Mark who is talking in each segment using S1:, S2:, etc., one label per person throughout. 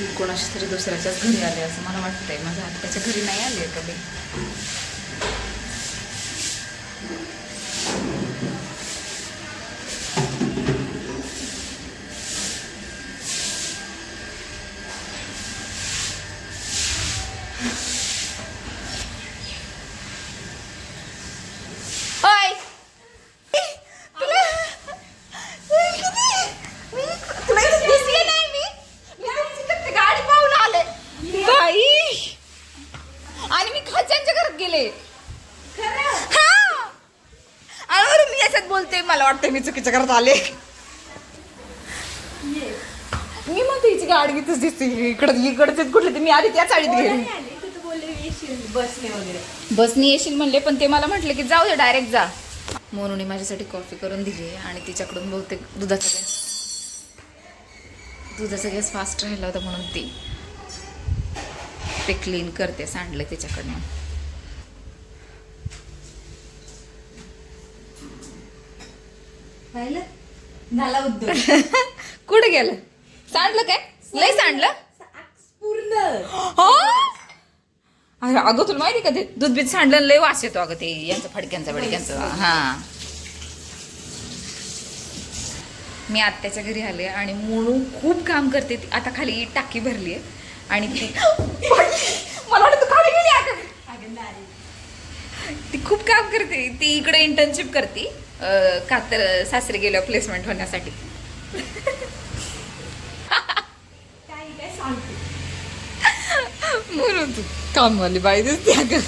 S1: मी कोणाशी तरी दुसऱ्याच्याच घरी आले असं मला वाटतंय. माझ्या आत्याच्या घरी नाही आले कधी ओय! तुला तुला इथं दिसले नाही मी मी तुमची फक्त गाडी पाहून आले बाई आणि मी खालच्यांच्या घरात गेले हा आणि बरं मी याच्यात बोलते मला वाटतं मी चुकीच्या घरात आले. मी म्हणते हिची गाडी इथंच दिसते. इकडं इकडचे कुठले ते. मी आधी त्या
S2: बसने वगैरे.
S1: बसनी येशील म्हणले पण ते मला म्हटले की जाऊ दे डायरेक्ट जा. मोनूने माझ्यासाठी कॉफी करून दिली आणि तिच्याकडून बहुतेक दुधाचा गॅस दुधाचा गॅस फास्ट राहिला होता म्हणून ती ते क्लीन करते सांडले तिच्याकडनं.
S2: पाहिलं झाला उद्योग.
S1: कुठे गेलं? सांडलं काय? लय सांडलं?
S2: पूर्ण.
S1: हो? अरे अगं तुला माहिती का ते दूध बीत सांडलं लय वास येतो अगं ते यांचं फडक्यांचा फडक्यांचा हा. मी आत्याच्या घरी आले आणि मोनू खूप काम करते. ती आता खाली टाकी भरली आहे आणि ती मला वाटतं खाली गेली अगं. ती खूप काम करते. ती इकडे इंटर्नशिप करते. अं, का तर सासरे गेल्या प्लेसमेंट होण्यासाठी. म्हणून तू कामवाली बाई दिसते अगं.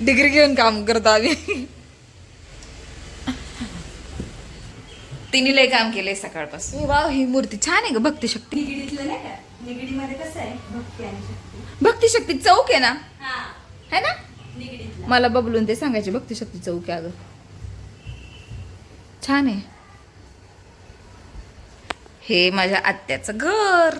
S1: डिग्री घेऊन काम करतो आम्ही. तिने लय काम केलंय सकाळपासून. वा ही मूर्ती छान आहे ग भक्ती शक्ती.
S2: निगडीतलं नाही का? निगडीमध्ये कसं आहे? भक्ती आणि शक्ती.
S1: भक्ती शक्ती चौक आहे ना?
S2: हा
S1: ना? मला बबलून ते सांगायचे भक्ती शक्ती चौक अगं. छान आहे. हे माझ्या आत्याचं घर.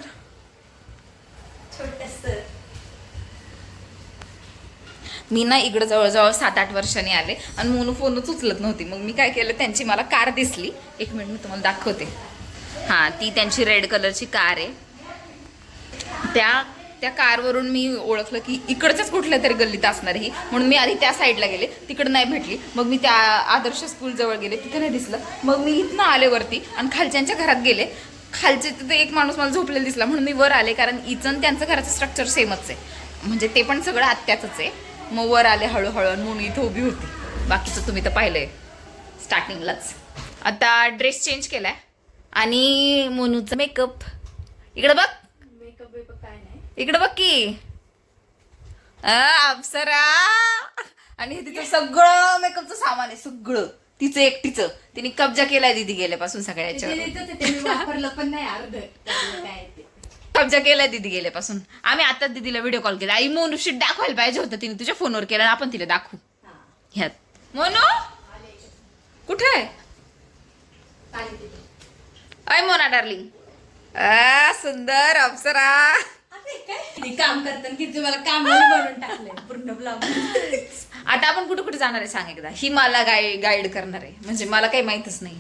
S1: मी ना इकडं जवळजवळ सात आठ वर्षांनी आले आणि मोनू फोनच उचलत नव्हती. मग मी काय केलं त्यांची मला कार दिसली. एक मिनिट मी तुम्हाला दाखवते. हां ती त्यांची रेड कलरची कार आहे. त्या त्या कारवरून मी ओळखलं की इकडच्याच कुठल्या तरी गल्लीत असणार ही. म्हणून मी आधी त्या साईडला गेले. तिकडं नाही भेटली. मग मी त्या आदर्श स्कूलजवळ गेले. तिथे नाही दिसलं. मग मी इथनं आले वरती आणि खालच्यांच्या घरात गेले. खालचे तिथे एक माणूस मला झोपलेला दिसला. म्हणून मी वर आले. कारण इचन त्यांचं घराचं स्ट्रक्चर सेमच आहे. म्हणजे ते पण सगळं आत्याचंच आहे. मग वर आले हळूहळू. म्हणून इथं उभी होती. बाकीचं तुम्ही तर पाहिलंय. स्टार्टिंगलाच आता ड्रेस चेंज केलाय. आणि मोनूचा मेकअप इकडं बघ
S2: मेकअप वेकअप काय नाही
S1: इकडं बघ की. अप्सरा. आणि हे तिचं सगळं मेकअपचं सामान आहे सगळं. तिचं एकटीचं. तिने कब्जा केलाय दिदी गेल्यापासून सगळ्याच्या कब्जा केलाय दिदी गेल्यापासून. आम्ही आता दिदीला व्हिडिओ कॉल केला. आई मोनूशी दाखवायला पाहिजे होतं तिने. तुझ्या फोनवर केला आपण तिला दाखवू. ह्यात. मोनू? कुठे आहे? मोना डार्लिंग आ सुंदर अप्सरा?
S2: मी काम करताना की तुम्हाला बनवून टाकलंय पूर्ण ब्लॉग
S1: आता आपण कुठे कुठे जाणार आहे सांग एकदा? ही मला गाईड गाईड करणार आहे. म्हणजे मला काही माहीतच नाही.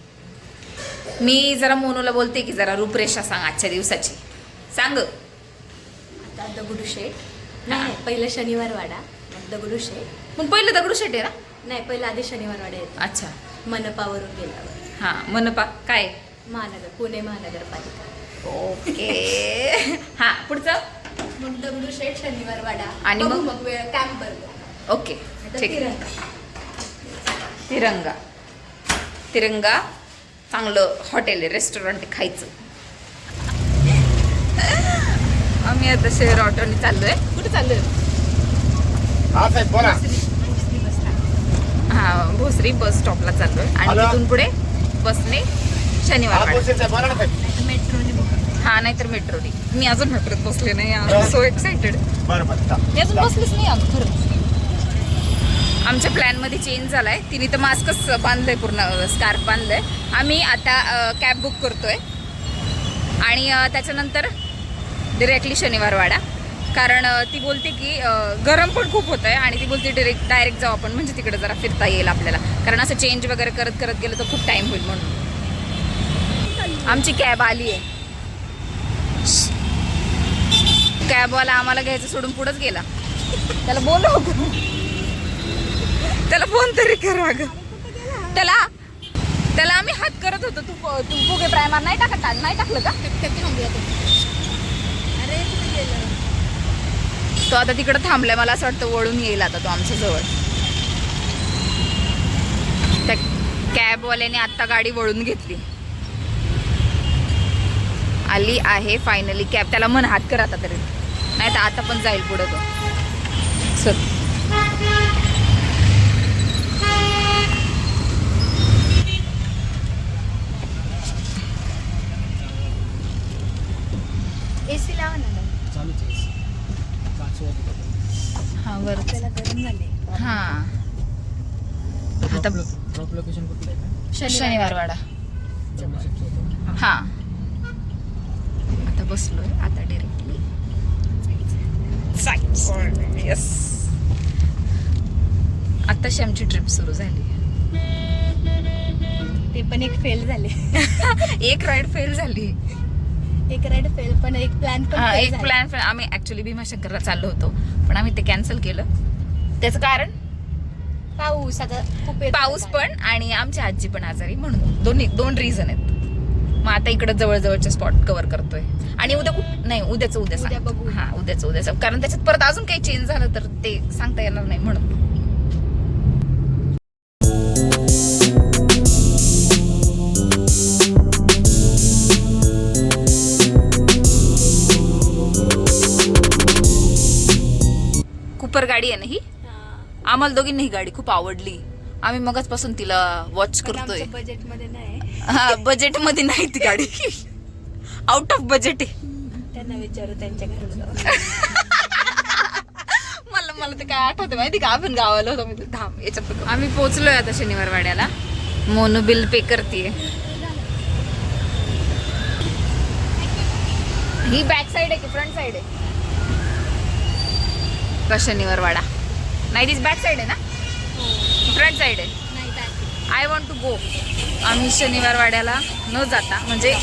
S1: मी जरा मोनूला बोलते की जरा रूपरेषा सांग आजच्या दिवसाची. सांग.
S2: आता दगडूशेठ नाही पहिलं शनिवार वाडा दगडूशेठ
S1: मग पहिलं दगडूशेठ आहे ना?
S2: नाही पहिलं आधी शनिवार वाडा येतो.
S1: अच्छा.
S2: मनपावरून गेल्यावर.
S1: हा मनपा काय?
S2: महानगर पुणे महानगरपालिका.
S1: ओके. हा पुढचं?
S2: मग दगडूशेठ शनिवार वाडा.
S1: आणि
S2: बघू
S1: मग?
S2: वेळ कॅम्प
S1: ओके ठीक आहे. तिरंगा. तिरंगा. चांगलं हॉटेल आहे रेस्टॉरंट खायचं. आम्ही आता शेअर ऑटोने चाललोय. कुठे चाललोय?
S3: हा साहेब बोला.
S1: हा भोसरी बस स्टॉपला चाललोय. आणि
S3: हॅलो.
S1: तिथून पुढे बसने
S3: हा
S1: शनिवार वाडा.
S3: बोलशील साहेब बोला ना साहेब.
S2: मेट्रोने
S1: हा नाहीतर मेट्रोने मी अजून मेट्रोत बसले नाही सो एक्साइटेड. मी अजून बसलीच नाही अगं खरंच. आमच्या प्लॅनमध्ये चेंज झालाय. तिने तर मास्कच बांधलंय पूर्ण स्कार्फ बांधलंय. आम्ही आता कॅब बुक करतोय. आणि त्याच्यानंतर डिरेक्टली शनिवार वाडा. कारण ती बोलते की गरम पण खूप होत आहे आणि ती बोलते डिरेक्ट डायरेक्ट जाऊ आपण. म्हणजे तिकडे जरा फिरता येईल आपल्याला. कारण असं चेंज वगैरे करत करत गेलं तर खूप टाईम होईल म्हणून. आमची कॅब आली आहे कॅबवाला आम्हाला घ्यायचं सोडून पुढंच गेला. त्याला बोलव. त्याला फोन तरी करा ग. त्याला त्याला आम्ही हात करत होतो. तू तू फुगे प्रायमार नाही टाकत नाही टाकलं का?
S2: अरे
S1: तो आता तिकडं थांबलाय मला असं वाटतं वळून येईल आता तो आमच्या जवळ. त्या कॅबवाल्याने आत्ता गाडी वळून घेतली. आली आहे फायनली कॅब त्याला मन हात कर आता तरी. नाही तर आता पण जाईल पुढे तो. चल.
S2: एसी लावा ना
S3: चालूच आहे
S1: हा वर
S2: गरम झाले.
S1: हा. आता
S3: ड्रॉप लोकेशन कुठलं आहे?
S1: शनिवार वाडा. हा. आता बसलोय आता डिरेक्टली येस आत्ताशी आमची ट्रिप सुरू झाली.
S2: ते पण एक फेल झाले.
S1: एक राईड फेल झाली.
S2: एक राईड फेल पण एक प्लॅन पण
S1: हा, एक. प्लॅन आम्ही ऍक्च्युली भीमाशंकरला चाललो होतो पण आम्ही ते कॅन्सल केलं. त्याचं कारण?
S2: पाऊस. आता खूप येत
S1: पाऊस. पण. आणि आमची आजी पण आजारी म्हणून. दोन्ही दोन रिझन आहेत. मग आता इकडे जवळजवळचे स्पॉट कव्हर करतोय. आणि उद्या कुठ नाही उद्याच उद्या सांग.
S2: बघू.
S1: हा उद्याच उद्या सांग. कारण त्याच्यात परत अजून काही चेंज झालं तर ते सांगता येणार नाही म्हणून कुपर गाडी आहे ना ही. आम्हाला दोघींना ही गाडी खूप आवडली आम्ही मगच तिला वॉच करतोय
S2: बजेटमध्ये नाही
S1: हा बजेटमध्ये नाही ती गाडी आउट ऑफ बजेट आहे
S2: त्यांना विचारू त्यांच्या.
S1: मला मला ते काय आठवतं माहिती का? आपण गावाला होतो मी धाम याच्यात आम्ही पोहोचलोय आता शनिवार वाड्याला. मोनो बिल पे करते ही बॅक साइड आहे की फ्रंट साइड आहे? का शनिवार वाडा? नाही तीच बॅक साइड आहे ना? फ्रंट साइड आहे. आय वॉन्ट टू गो आम्ही शनिवार वाड्याला न जाता म्हणजे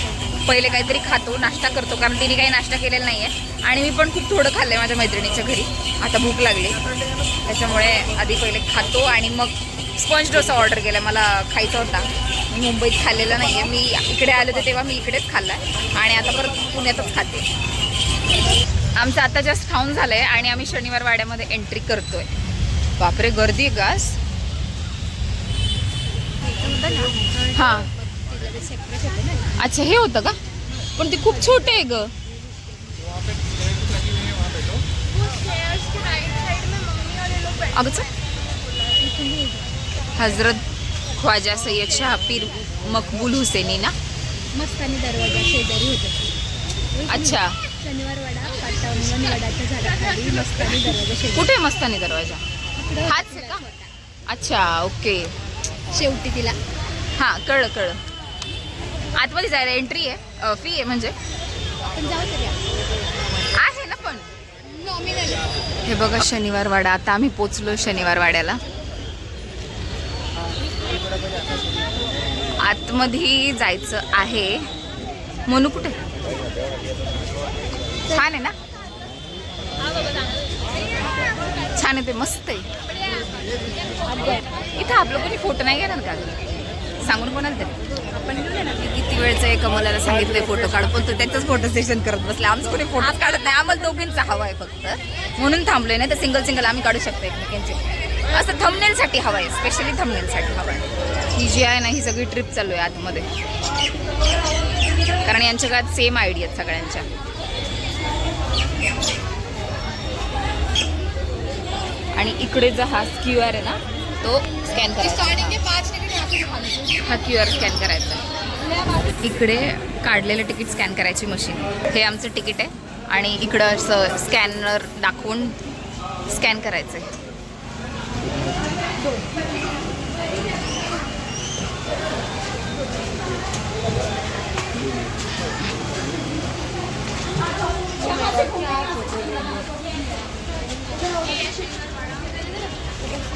S1: पहिले काहीतरी खातो नाश्ता करतो कारण तिने काही नाश्ता केलेला नाही आहे आणि मी पण खूप थोडं खाल्लं आहे माझ्या मैत्रिणीच्या घरी. आता भूक लागली. त्याच्यामुळे आधी पहिले खातो आणि मग स्पंज डोसा ऑर्डर केला. मला खायचा होता. मी मुंबईत खाल्लेला नाही आहे मी इकडे आले होते तेव्हा मी इकडेच खाल्ला आणि आता परत पुण्यातच खाते. आमचं आता जस्ट खाऊन झालंय आणि आम्ही शनिवार वाड्यामध्ये एंट्री करतोय. बापरे गर्दी हा.
S2: तिला ते होते ना.
S1: अच्छा हे होतं का? पण ते खूप छोटे आहे ग. अगं चल. हजरत ख्वाजा सय्यद शाह पीर मकबूल हुसेनी ना?
S2: मस्तानी दरवाजा शेजारी होते.
S1: अच्छा.
S2: शनिवार वाडा पाटावंगण वडाच्या झाडाखाली मस्तानी दरवाजा शेजारी
S1: कुठे आहे मस्तानी दरवाजा? हाच आहे का? अच्छा ओके.
S2: शेवटी तिला.
S1: हां कळलं कळलं. आतमध्ये जायला एंट्री आहे. फी आहे म्हणजे.
S2: आपण जाऊ तरी
S1: आहे ना पण.
S2: नॉमिनल
S1: हे बघा शनिवार वाडा. आता आम्ही पोचलो शनिवार वाड्याला. आतमध्ये जायचं आहे. मनू कुठे? छान आहे ना? छान आहे ते मस्त आहे. इथं आपलं कोणी फोटो नाही घेणार का? सांगून कोणाला तरी?
S2: आपण ना
S1: किती वेळचं आहे कमलाला सांगितलंय फोटो काढ पण तो त्यांचाच फोटो सेशन करत बसले. आमचं कोणी फोटो काढत नाही. आम्हाला दोघींचा हवा आहे फक्त. म्हणून थांबलोय नाही तर सिंगल सिंगल आम्ही काढू शकतो एकमेकांचे. असं थमनेलसाठी हवा आहे स्पेशली थमनेलसाठी हवा आहे. ही जी आहे ना ही सगळी ट्रिप चालू आहे आतमध्ये. कारण यांच्या काळात सेम आयडिया आहेत सगळ्यांच्या. आणि इकडे जो हा क्यू आर आहे ना तो स्कॅन करायचा. हा क्यू आर स्कॅन करायचा. इकडे काढलेलं तिकीट स्कॅन करायची मशीन. हे आमचं तिकीट आहे. आणि इकडं असं स्कॅनर दाखवून स्कॅन करायचं आहे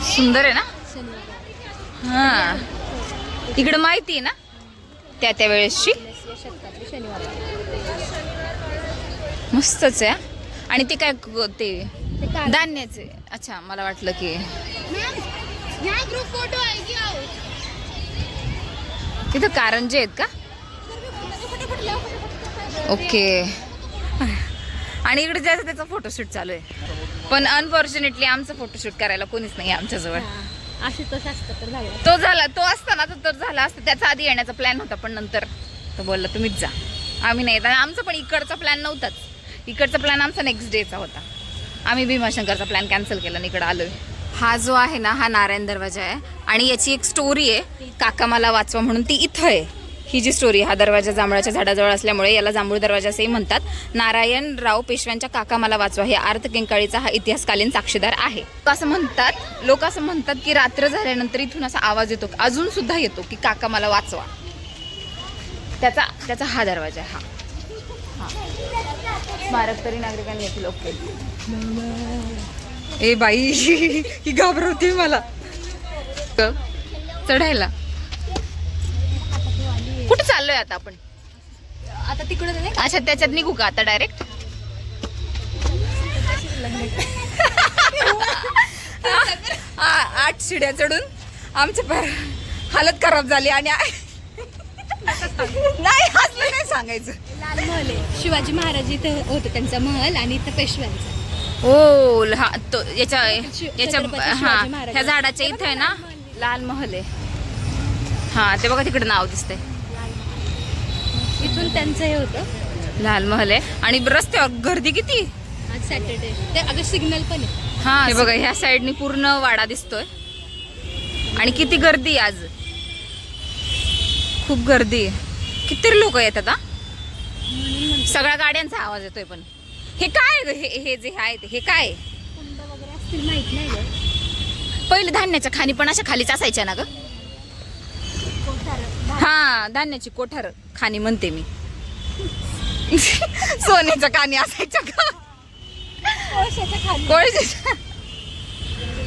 S1: सुंदर आहे ना?
S2: हा.
S1: हां इकडं माहिती आहे ना? त्या त्या वेळेसची.
S2: शनिवार
S1: मस्तच आहे आणि ते काय ते
S2: ते
S1: धान्याचे. अच्छा मला वाटलं की तिथं कारंजे आहेत का? ओके. आणि इकडे जायचं त्याचा फोटोशूट चालू आहे. पण अनफॉर्च्युनेटली आमचं फोटोशूट करायला कोणीच नाही आमच्याजवळ.
S2: असतं तर झालं
S1: तो झाला तो असताना तो तर झाला असता. त्याचा आधी येण्याचा प्लॅन होता पण नंतर तो बोलला तुम्हीच जा. आम्ही नाही येत. आणि आमचा पण इकडचा प्लॅन नव्हताच. इकडचा प्लॅन आमचा नेक्स्ट डेचा होता. आम्ही भीमाशंकरचा प्लॅन कॅन्सल केला आणि इकडं आलोय. हा जो आहे ना हा नारायण दरवाजा आहे. आणि याची एक स्टोरी आहे काका मला वाचवा म्हणून ती इथं आहे. ही जी स्टोरी हा दरवाजा जांभळाच्या झाडाजवळ असल्यामुळे याला जांभूळ दरवाजा असेही म्हणतात नारायणराव पेशव्यांच्या काका मला वाचवा हे आर्थ किंकाळीचा हा इतिहासकालीन साक्षीदार आहे. असं म्हणतात लोक असं म्हणतात की रात्र झाल्यानंतर इथून असा आवाज येतो अजून सुद्धा येतो की काका मला वाचवा. त्याचा त्याचा हा दरवाजा हा. हा. स्मारक तरी नागरिकांनी येथील ओके. ए बाई ही घाबरवते मला. चढायला. कुठे चाललोय आता आपण?
S2: आता तिकडे नाही
S1: अच्छा त्याच्यात निघू का आता डायरेक्ट आठ शिड्या चढून आमचे पार हालत खराब झाली आणि नाही हसलं नाही सांगायचं.
S2: लाल महल आहे. शिवाजी महाराज इथं होतं त्यांचा महल आणि इथं पेशव्यांचा.
S1: हो हा तो याच्या याच्या हा. ह्या झाडाच्या इथं आहे ना? लाल महल आहे. हा ते बघा तिकडे नाव दिसतंय.
S2: इथून त्यांचं हे होतं.
S1: लाल महल आहे. आणि रस्त्यावर गर्दी किती?
S2: आज सॅटर्डे ते अगं सिग्नल पण आहे.
S1: हा हे बघा ह्या साईडनी पूर्ण वाडा दिसतोय. आणि किती गर्दी आहे आज? खूप गर्दी आहे. किती लोक येतात हा? सगळ्या गाड्यांचा आवाज येतोय पण. हे काय आहे ग? हे हे जे आहे ते हे काय आहे?
S2: कुंड वगैरे असतील माहीत नाही गं.
S1: पहिले धान्याच्या खाणी पण अशा खालीच असायच्या ना ग? हा धान्याची कोठार खाणी म्हणते मी. सोन्याच्या खाणी असायच्या का?
S2: कोळशाच्या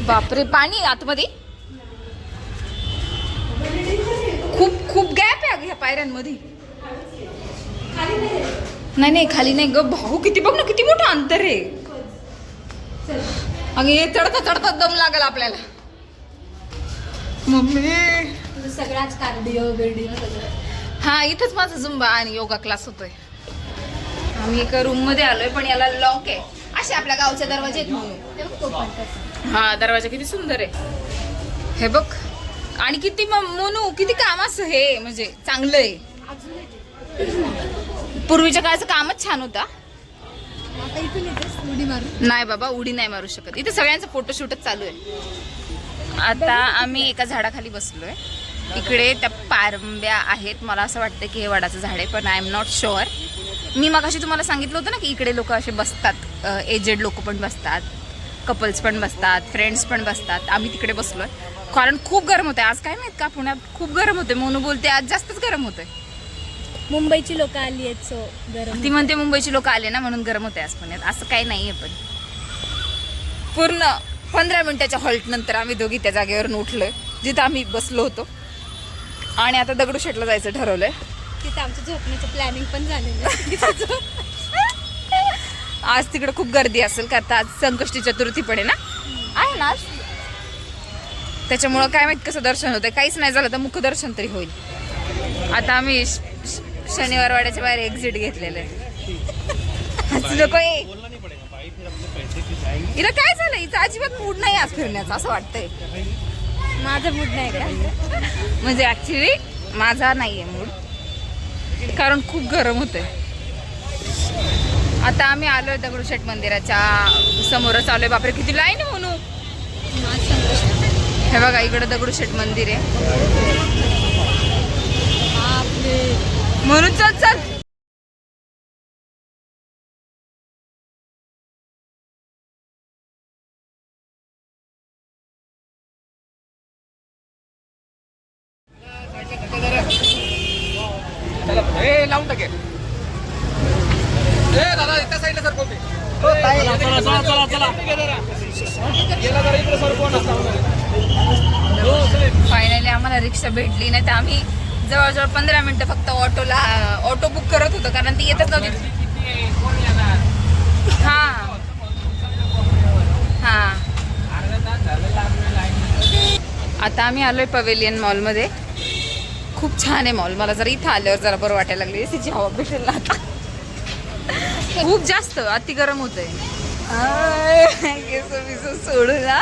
S1: बापरे पाणी आतमध्ये? खूप खूप गॅप आहे ह्या पायऱ्यांमध्ये. नाही नाही खाली नाही ग. भाऊ किती बघ ना किती मोठं अंतर आहे. अगं हे चढता चढता दम लागल आपल्याला. मम्मी.
S2: तुझं सगळं आज कार्डिओ बिर्डिओ सगळं.
S1: हा इथंच माझा झुंबा आणि योगा क्लास होतोय. आम्ही एका रूममध्ये आलोय पण याला लॉक आहे. असे आपल्या गावचे दरवाजे आहेत म्हणून. हा दरवाजा किती सुंदर आहे. हे बघ. आणि किती मोनू किती कामाचं हे म्हणजे चांगलं आहे. पूर्वीच्या काळाचं कामच छान होता. नाही बाबा उडी नाही मारू शकत. इथे सगळ्यांचं फोटोशूटच चालू आहे. आता आम्ही एका झाडाखाली बसलोय. इकडे त्या पारंब्या आहेत. मला असं वाटतं की हे वडाचं झाड आहे पण आय एम नॉट शुअर मी मगाशी तुम्हाला सांगितलं होतं ना की इकडे लोक असे बसतात. एजेड लोक पण बसतात. कपल्स पण बसतात. फ्रेंड्स पण बसतात. आम्ही तिकडे बसलोय. कारण खूप गरम होते आज काय माहीत का? पुण्यात खूप गरम होते मोनू बोलते आज जास्तच गरम होतंय.
S2: मुंबईची लोक आली आहेत सो गरम
S1: ती म्हणते मुंबईची लोक आले ना म्हणून गरम होते आज पुण्यात. असं काही नाहीये पण. पूर्ण पंधरा मिनिटाच्या हॉल्ट नंतर आम्ही दोघी त्या जागेवरून उठलोय. जिथं आम्ही बसलो होतो. आणि आता दगडूशेठला जायचं ठरवलंय.
S2: तिथं आमचं झोपण्याचं प्लॅनिंग पण झालेलं
S1: आज तिकडे खूप गर्दी असेल का आता आज संकष्टी चतुर्थी पण आहे ना? आहे ना आज? त्याच्यामुळं काय माहीत कसं दर्शन होतं काहीच नाही झालं तर मुखदर्शन तरी होईल. आता आम्ही श- श- शनिवार वाड्याच्या बाहेर एक्झिट घेतलेलं आहे. हिला काय झालं? हिचा अजिबात मूड नाही आज फिरण्याचा असं वाटतंय.
S2: माझा मूड नाही का?
S1: म्हणजे ऍक्च्युली माझा नाही आहे मूड कारण खूप गरम होतंय. आता आम्ही आलोय दगडूशेठ मंदिराच्या समोरच आलोय बापरे किती लाईन आहे म्हणू? हे बघा इकडे दगडूशेठ मंदिर आहे. म्हणून चल चल.
S3: लावून टाके. ए दादा त्या साईडला सर कोणते चला चला चला. चला गेला जरा इकडे सर कोण
S1: फायनली आम्हाला रिक्षा भेटली नाही तर आम्ही जवळजवळ पंधरा मिनिटं फक्त ऑटोला ऑटो बुक करत होतं कारण ती येतच नव्हती. हा. हा. आता आम्ही आलोय पवेलियन मॉलमध्ये खूप छान आहे मॉल मला जरा इथं आल्यावर जरा बरं वाटायला लागली. एसीची हवा भेटेल ना आता. खूप जास्त अति गरम होत आहे सोडू ना.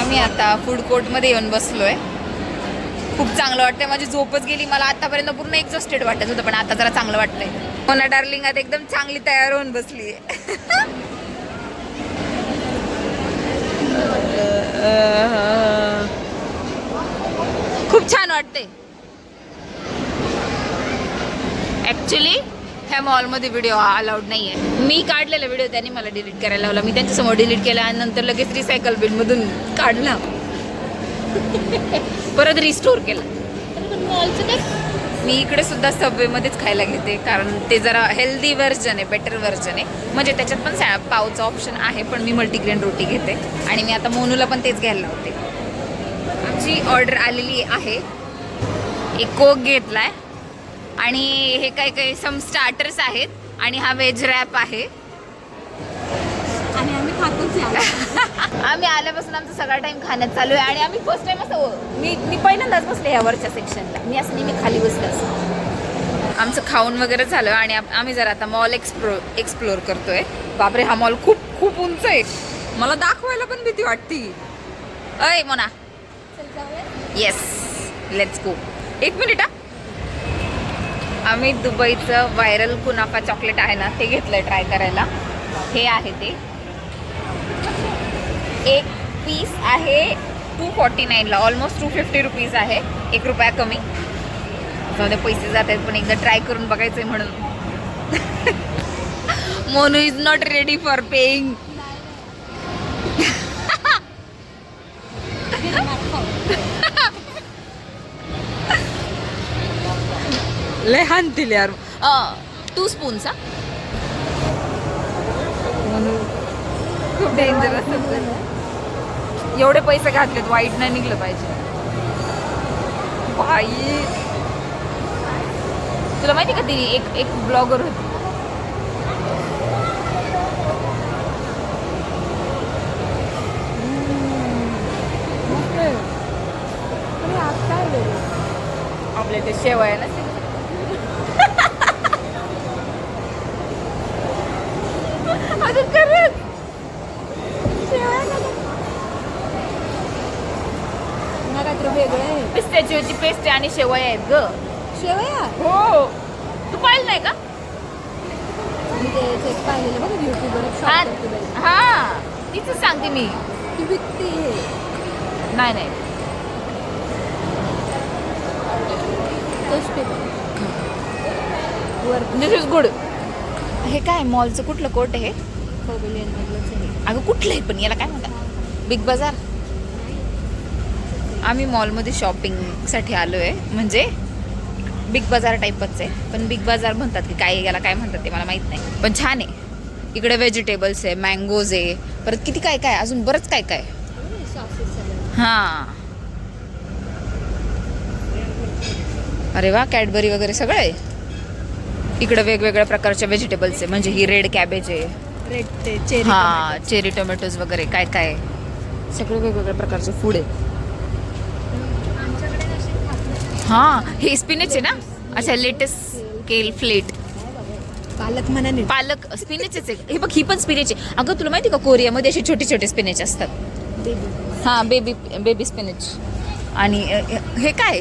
S1: आम्ही आता फूड कोर्टमध्ये येऊन बसलो आहे खूप चांगलं वाटतंय. माझी झोपच गेली. मला आतापर्यंत पूर्ण एक्झॉस्टेड वाटत होतं पण आता जरा चांगलं वाटतंय. मोना डार्लिंग आता एकदम चांगली तयार होऊन बसली खूप छान वाटते. ॲक्च्युली ह्या मॉलमध्ये व्हिडिओ अलाउड नाही आहे मी काढलेला व्हिडिओ त्यांनी मला डिलीट करायला लावला. मी त्यांच्यासमोर डिलीट केला आणि नंतर लगेच रिसायकल बिनमधून काढला. परत रिस्टोर केला.
S2: मॉलचं काय
S1: मी इकडे सुद्धा सबवेमध्येच खायला घेते कारण ते जरा हेल्दी व्हर्जन आहे बेटर व्हर्जन आहे. म्हणजे त्याच्यात पण सॅ पावचं ऑप्शन आहे पण मी मल्टीग्रेन रोटी घेते. आणि मी आता मोनूला पण तेच घ्यायला लावते. आमची ऑर्डर आलेली आहे. एक कोक घेतला आहे आणि हे काही काही सम स्टार्टर्स आहेत. आणि हा व्हेज रॅप आहे.
S2: आम्ही
S1: आल्यापासून आमचा सगळा टाइम खाण्यात चालू आहे आणि आम्ही फर्स्ट टाइम असं मी मी पहिल्यांदाच बसले ह्या वरच्या सेक्शनला मी असं नेहमी खाली बसले असं आमचं खाऊन वगैरे झालं आणि आम्ही जरा आता मॉल एक्सप्लो एक्सप्लोर करतोय. बापरे हा मॉल खूप खूप उंच आहे. मला दाखवायला पण भीती वाटती. अय मोना. येस लेट्स गो एक मिनिट हा. आम्ही दुबईचं व्हायरल कुनाफा चॉकलेट आहे ना ते घेतलंय ट्राय करायला. हे आहे ते. एक पीस आहे टू फॉर्टी नाईनला ऑलमोस्ट टू फिफ्टी रुपीज आहे. एक रुपया कमी. त्यामध्ये पैसे जात आहेत पण एकदा ट्राय करून बघायचंय म्हणून. Monu is not ready for paying लय हानतील यार. टू स्पूनचा हा. खूप डेंजरस एवढे पैसे घातलेत वाईट नाही निघलं पाहिजे. बाई. तुला माहिती का ती एक एक ब्लॉगर होती? आपल्या ते शेवया
S2: ना काहीतरी वेगळं. आहे
S1: पिस्त्याची पेस्ट आणि शेवया आहेत ग.
S2: शेवया?
S1: हो. तू पाहिलं नाही का?
S2: मी ते ते पाहिलेलं बघ युट्यूबवर
S1: हा. हा. तीच सांगते मी.
S2: ती विकते हे
S1: नाही नाही.
S2: कष्ट वर.
S1: दिस इज गुड हे काय मॉलचं कुठलं कोट आहे
S2: मधलंच आहे.
S1: अगं कुठलं आहे पण याला काय म्हणतात? बिग बाजार आम्ही मॉलमध्ये शॉपिंगसाठी आलो आहे म्हणजे बिग बाजार टाईपच आहे. पण बिग बाजार म्हणतात की काय याला काय म्हणतात ते मला माहीत नाही. पण छान आहे. इकडे व्हेजिटेबल्स आहे मँगोज आहे. परत किती काय काय अजून बरंच काय काय? हां. अरे वा कॅडबरी वगैरे सगळं आहे? इकडे वेगवेगळ्या प्रकारच्या व्हेजिटेबल्स आहे. म्हणजे ही रेड कॅबेज आहे.
S2: रेड
S1: हा चेरी टोमॅटोज वगैरे काय काय सगळे वेगवेगळ्या प्रकारचे फूड आहे
S2: आमच्याकडे असे खात नाही.
S1: हा हे स्पिनेच आहे ना? अच्छा लेटेस्ट केल फ्लेट
S2: पालक म्हणाने
S1: पालक स्पिनेचच आहे हे बघ ही पण स्पिनेच आहे. अगं तुला माहिती का कोरियामध्ये असे छोटे छोटे स्पिनेच असतात? हा बेबी बेबी स्पिनेच आणि हे काय?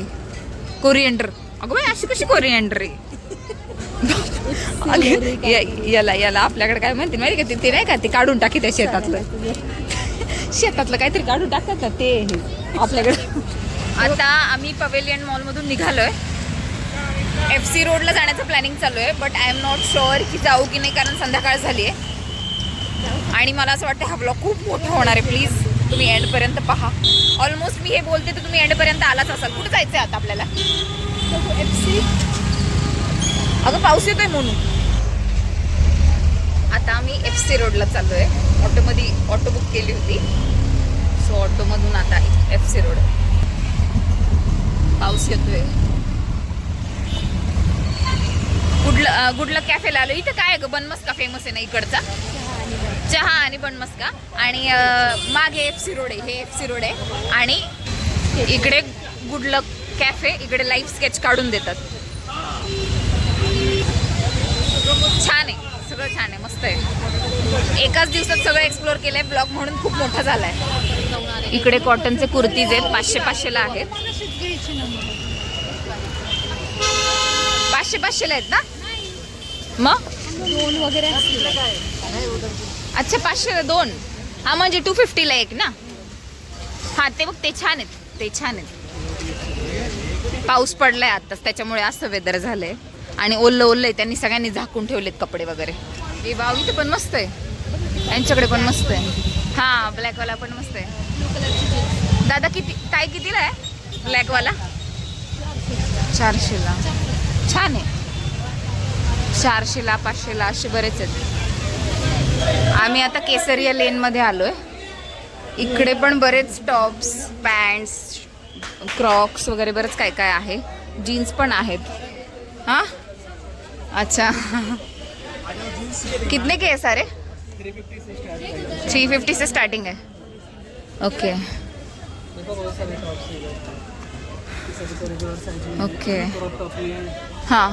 S1: कोरिएंडर अगं बाई अशी कशी कोरिएंडर आहे? अगं, या- याला याला आपल्याकडे काय म्हणते माहिती का? ते- ते नाही का ते काढून टाकी त्या शेतातलं. शेतातलं काहीतरी काढून टाकतात ना ते हे. आपल्याकडे. आता आम्ही पवेलियन मॉलमधून निघालोय. एफ सी रोडला जाण्याचं प्लॅनिंग चालू आहे but I am not sure की जाऊ की नाही कारण संध्याकाळ झाली आहे आणि मला असं वाटतं हा ब्लॉग खूप मोठा होणार आहे. प्लीज तुम्ही एंडपर्यंत पहा. ऑलमोस्ट मी हे बोलते तर तुम्ही एंडपर्यंत आलाच असाल. कुठं जायचं आहे आता आपल्याला?
S2: एफ सी
S1: अगं पाऊस येतोय म्हणून. आता आम्ही एफ सी रोडला चाललो आहे ऑटोमध्ये ऑटो बुक केली होती. सो सो ऑटोमधून आता एफ सी रोड पाऊस येतोय. कुठलं अं, कुठलं कॅफेला आलो? इथं काय ग? बनमस्का फेमस आहे ना इकडचा? चहा आणि बनमस्का. आणि मागे एफ सी रोड आहे. हे एफ सी रोड आहे. आणि इकडे गुडलक कॅफे इकडे लाईव्ह स्केच काढून देतात. छान आहे. सगळं छान आहे. मस्त आहे. एकाच दिवसात सगळं एक्सप्लोर केलंय. ब्लॉग म्हणून खूप मोठा झालाय. इकडे कॉटनचे कुर्तीज आहेत. पाचशे पाचशेला आहेत
S2: तशीच घ्यायची ना मग.
S1: पाचशे पाचशेला आहेत ना? मग?
S2: दोन वगैरे
S1: अच्छा पाचशेला दोन. हा म्हणजे टू फिफ्टीला एक ना? हा ते बघ ते छान आहेत. ते छान आहेत. पाऊस पडलाय आताच त्याच्यामुळे असं वेदर झालंय. आणि ओल्लं ओल्लं आहे त्यांनी सगळ्यांनी झाकून ठेवलेत कपडे वगैरे. हे वाव इथं पण मस्त आहे. यांच्याकडे पण मस्त आहे. हा ब्लॅकवाला पण मस्त आहे. दादा किती काय कितीला आहे? ब्लॅकवाला? चारशेला. छान आहे. चारशेला पाचशेला असे बरेच आहेत. आम्ही आता केसरिया लेनमध्ये आलोय. इकडे पण बरेच टॉप्स पॅन्ट्स क्रॉक्स वगैरे बरंच काय काय आहे. जीन्स पण आहेत. हां? अच्छा. कितने के है सारे? थ्री फिफ्टी से स्टार्टिंग है ओके ओके. हाँ.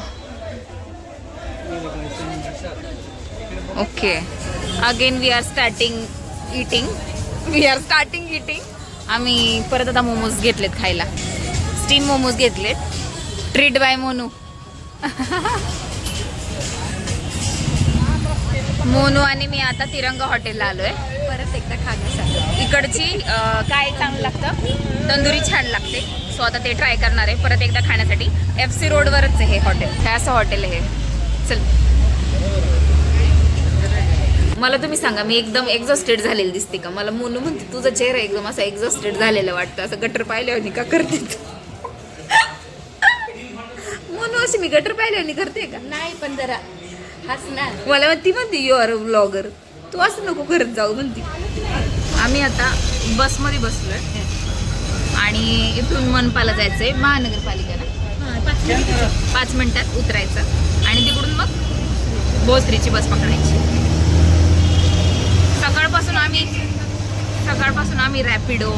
S1: Okay. Again we are starting eating we are starting eating आम्ही परत आता मोमोज घेतलेत खायला. स्टीम मोमोज घेतलेत. ट्रीट बाय मोनू मोनू आणि मी आता तिरंगा हॉटेलला आलो आहे
S2: परत एकदा खाण्यासाठी.
S1: इकडची काय चांगलं लागतं? तंदुरी छान लागते. सो आता ते ट्राय करणार आहे. परत एकदा खाण्यासाठी. एफ सी रोडवरच आहे हे हॉटेल हे असं हॉटेल आहे हे. चल. मला तुम्ही सांगा मी एकदम एक्झॉस्टेड झालेली दिसते का? मला मोनू म्हणते तुझा चेहरा एकदम असा एक्झॉस्टेड झालेला वाटतं. असं गटर पाहिल्यावर का करते? मोनू अशी मी गटर पाहिल्यावर करते का?
S2: नाही पण जरा हसणार.
S1: मला ती म्हणते यू आर ब्लॉगर तू असं नको करत जाऊ म्हणते. आम्ही आता बसमध्ये बसलोय. आणि इथून मनपाला जायचंय महानगरपालिका ना पाच मिनिटात उतरायचं. आणि तिकडून मग भोसरीची बस पकडायची. सकाळपासून आम्ही सकाळपासून आम्ही रॅपिडो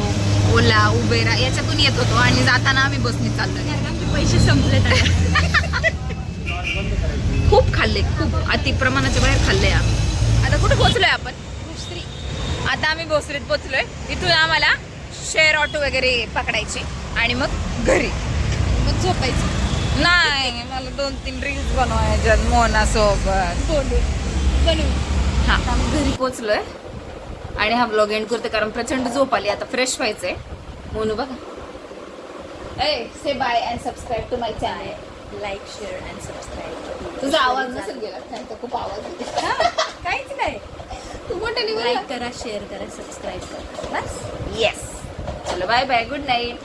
S1: ओला उबेरा याच्यातून येत होतो आणि जाताना आम्ही बसने
S2: आमचे पैसे संपले
S1: खूप खाल्ले खूप अति प्रमाणाच्या बाहेर खाल्ले आम्ही. आता कुठे पोहोचलोय आपण?
S2: दुसरी
S1: आता आम्ही भोसरीत पोहोचलोय. इथून आम्हाला शेअर ऑटो वगैरे पकडायची आणि मग घरी.
S2: मग झोपायचं.
S1: नाही मला दोन तीन रील्स बनवायच्यात मोनासोबत.
S2: बोलू. बनवू
S1: हा. घरी पोहोचलोय आणि हा ब्लॉग एंड करते कारण प्रचंड झोप आली. आता फ्रेश व्हायचंय. मोनू बघा. ए say bye and subscribe to my channel
S2: like share and subscribe
S1: तुझा आवाज नसेल गेला. खूप आवाज.
S2: काहीच नाही.
S1: तू बोल
S2: लाईक करा शेअर करा सबस्क्राईब करा. बस.
S1: येस चलो बाय बाय गुड नाईट